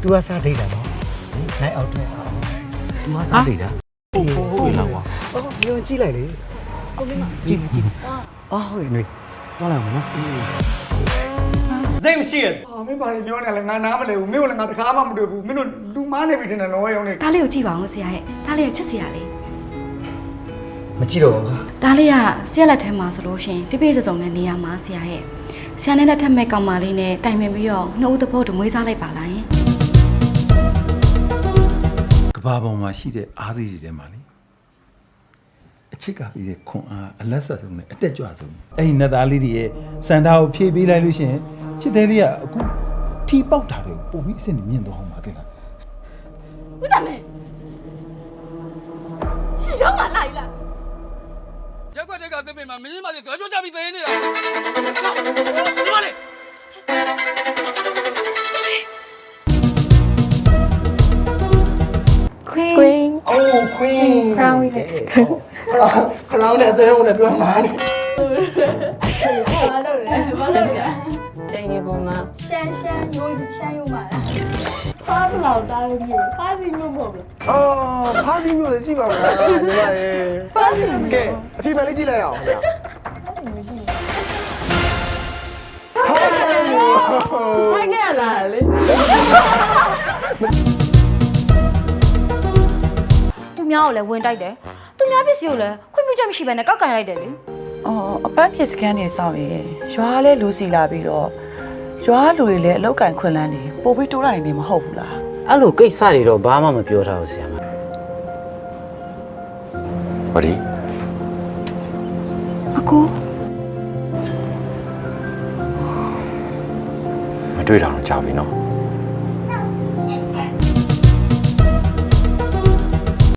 तू ကစားဒိတ်တာနော်နိုင်အောင်တဲ့ तू ကစားဒိတ်တာဟုတ်ဟုတ်လောက်ပါအော်ညကြည့်လိုက်လေဟုတ်လေကြည့်ကြည့်အော်ဟုတ်နေတော့လာမနော်စိတ်မရှိရဟာမင်းပါလေပြောနေလဲငါနားမလဲဘူးမင်းကလည်းငါတခါမှမတွေ့ဘူးမင်းတို့လူမားနေပြီထင်တယ်နော်ရောင်းနေဒါလေးကိုကြည့်ပါအောင်ဆရာရဲ့ဒါလေးကချစ်စရာလေးမကြည့်တော့ဘူးဒါလေးကဆရာလက်ထဲမှာဆိုလို့ရှရင်ပြပြစုံစုံနဲ့နေရာမှာဆရာရဲ့ဆရာနဲ့လက်ထက်မဲ့ကောင်မလေးနဲ့တိုင်ပင်ပြီးတော့နှုတ်သဘောတူမွေးစားလိုက်ပါလားယင်က ဘာပေါ်မှာရှိတဲ့အားစိတ်တွေထဲမှာလေအချစ်ကပြီးတဲ့ခွန်အားအလက်ဆက်ဆုံးနဲ့အတက်ကြွဆုံးအဲ့ဒီနတ်သားလေးတွေရဲ့စန္ဒာကိုဖြည့်ပေးလိုက်လို့ရှရင်ချစ်တဲ့လေးကအခုထီပေါက်တာတွေပုံပြီးအစ်စ်မြင့်သွားအောင်ပါတဲ့လားဦးတမဲရှင်ရောက်လာလိုက်လားရက်ွက်တဲ့ကသစ်ပင်မှာမင်းမလေးဇွဲကြွချပြီးသေးနေတာဒီမလေး Queen အိုး queen Crown ခလောင်းနဲ့အသေးဝင်နဲ့သူကမားနေဘာလို့လဲဘာလို့လဲချိန်ဒီပုံမှာရှမ်းရှမ်းရိုးရှမ်းရိုးမှာဖားဘလောက်တားလို့မျိုးဖားစီမျိုးပေါ့ဗျာအော်ဖားစီမျိုးလည်းရှိပါမလားညီမရေဖားစီမျိုးကဲအဖေမလေးကြည့်လိုက်အောင်ခင်ဗျာဖိုက် များကိုလည်းဝင်တိုက်တယ်သူများပစ္စည်းကိုလည်းခွင့်ပြုချက်မရှိဘဲနဲ့ကောက်ကန်လိုက်တယ်လေအော်အပန်းပြေစကန်နေစောင့်ရယ်ရွာလဲလူစီလာပြီးတော့ရွာလူတွေလည်းအလောက်ကင်ခွင်လန်းနေပို့ပြီးတိုးတာနေမဟုတ်ဘူးလားအဲ့လိုကိစ္စတွေတော့ဘာမှမပြောထားဘူးဆရာမဝရီအကူမတွေ့တာတော့ကြာပြီနော်